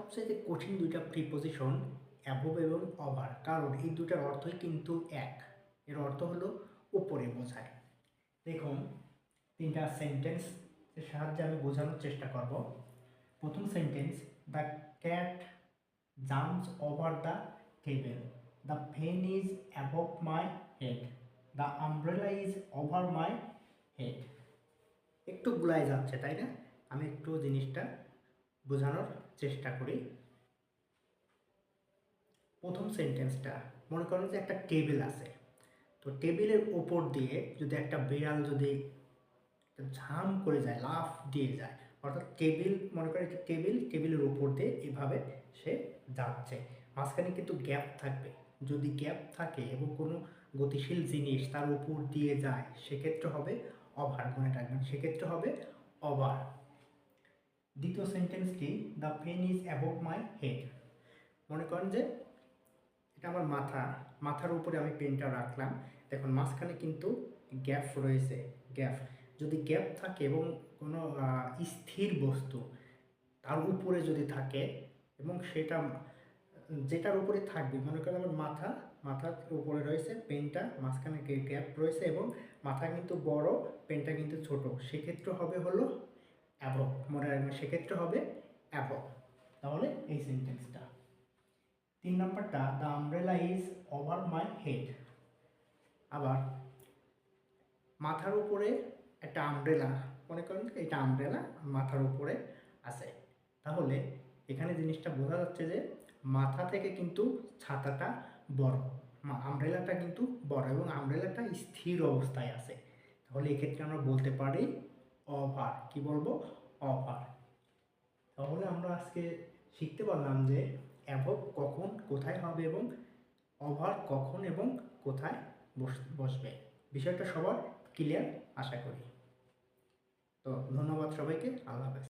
সবচেয়ে কঠিন দুইটা প্রিপোজিশন অ্যাবভ এবং অভার কারণ এই দুটার অর্থই কিন্তু এক। এর অর্থ হলো উপরে বোঝায়। দেখুন, তিনটা সেন্টেন্স এর সাহায্যে আমি বোঝানোর চেষ্টা করব। প্রথম sentence the cat jumps over the table the pen is above my head the umbrella is over my head একটু গুলাই যাচ্ছে, তাই না? আমি একটু জিনিসটা বোঝানোর চেষ্টা করি। প্রথম সেন্টেন্সটা মনে করেন যে একটা টেবিল আছে। তো টেবিলের ওপর দিয়ে যদি একটা বিড়াল যদি ঝাম করে যায়, লাফ দিয়ে যায়, অর্থাৎ টেবিল মনে করেন একটা টেবিল টেবিলের ওপর দিয়ে এভাবে সে যাচ্ছে। মাঝখানে কিন্তু গ্যাপ থাকবে। যদি গ্যাপ থাকে এবং কোনো গতিশীল জিনিস তার উপর দিয়ে যায়, সেক্ষেত্রে হবে ওভার মনে রাখবেন সেক্ষেত্রে হবে ওভার দ্বিতীয় সেন্টেন্সটি the pen is above my head মনে করেন যে এটা আমার মাথা। মাথার উপরে আমি পেনটা রাখলাম। দেখুন, মাঝখানে কিন্তু গ্যাপ রয়েছে। গ্যাপ যদি গ্যাপ থাকে এবং কোনো স্থির বস্তু তার উপরে যদি থাকে এবং সেটা, যেটার উপরে থাকবে, মনে করেন আমার মাথা, মাথার উপরে রয়েছে পেনটা মাঝখানে গ্যাপ রয়েছে এবং মাথা কিন্তু বড় পেনটা কিন্তু ছোট। সেক্ষেত্রে হবে হলো অ্যাবভ, মনে রাখবেন সেক্ষেত্রে হবে অ্যাবভ। তাহলে এই সেন্টেন্সটা তিন নম্বরটা the umbrella is over my head আবার, মাথার উপরে একটা আমব্রেলা মনে করেন এটা আমব্রেলা মাথার উপরে আছে। তাহলে এখানে জিনিসটা বোঝা যাচ্ছে যে মাথা থেকে কিন্তু ছাতাটা বড় আমব্রেলাটা কিন্তু বড় এবং আমব্রেলাটা স্থির অবস্থায় আছে। তাহলে এক্ষেত্রে আমরা বলতে পারি ওভার কি বলব? অভার তাহলে আমরা আজকে শিখতে পারলাম যে অ্যাভব কখন কোথায় হবে এবং ওভার কখন এবং কোথায় বস- বসবে। বিষয়টা সবার ক্লিয়ার, আশা করি। তো ধন্যবাদ সবাইকে, আল্লাহ হাফেজ।